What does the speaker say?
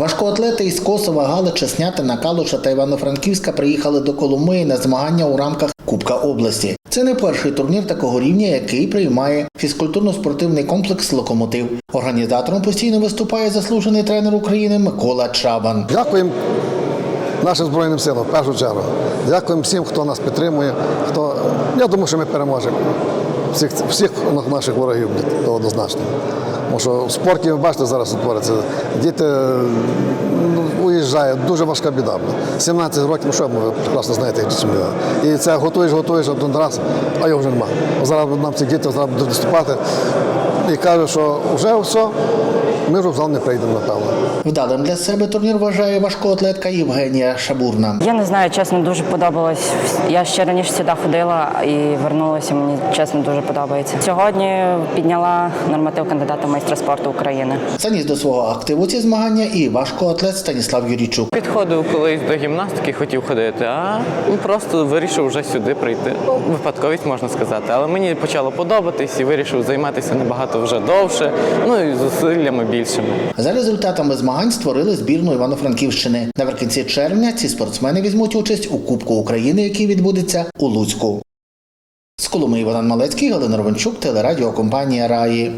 Важкоатлети із Косова, Галича, Снятина, Калуша та Івано-Франківська приїхали до Коломиї на змагання у рамках Кубка області. Це не перший турнір такого рівня, який приймає фізкультурно-спортивний комплекс Локомотив. Організатором постійно виступає заслужений тренер України Микола Чабан. Дякуємо нашим Збройним силам в першу чергу. Дякуємо всім, хто нас підтримує. Хто... Я думаю, що ми переможемо всіх, всіх наших ворогів то однозначно. Тому що в спорті, ви бачите, зараз твориться. Діти ну, уїжджають, дуже важка біда. 17 років, ну що ви прекрасно знаєте, як сім'я. І це готуєш, готуєш один раз, а його вже нема. Зараз нам ці діти зараз будуть виступати і кажуть, що вже все, ми вже в зал не прийдемо, напевно. Вдалим для себе турнір вважає важкоатлетка Євгенія Шабурна. Я не знаю, чесно, дуже подобалось. Я ще раніше сюди ходила і вернулася. Мені чесно дуже подобається. Сьогодні підняла норматив кандидата в майстра спорту України. Заніс до свого активу ці змагання і важкоатлет Станіслав Юрійчук. Підходив колись до гімнастики, хотів ходити, а просто вирішив вже сюди прийти. Ну, випадковість можна сказати. Але мені почало подобатись і вирішив займатися набагато вже довше, ну і зусиллями більшими. За результатами змагань створили збірну Івано-Франківщини. Наприкінці червня ці спортсмени візьмуть участь у Кубку України, який відбудеться у Луцьку. З Коломи Іван Малецький, Галина Ровенчук, телерадіокомпанія Раї.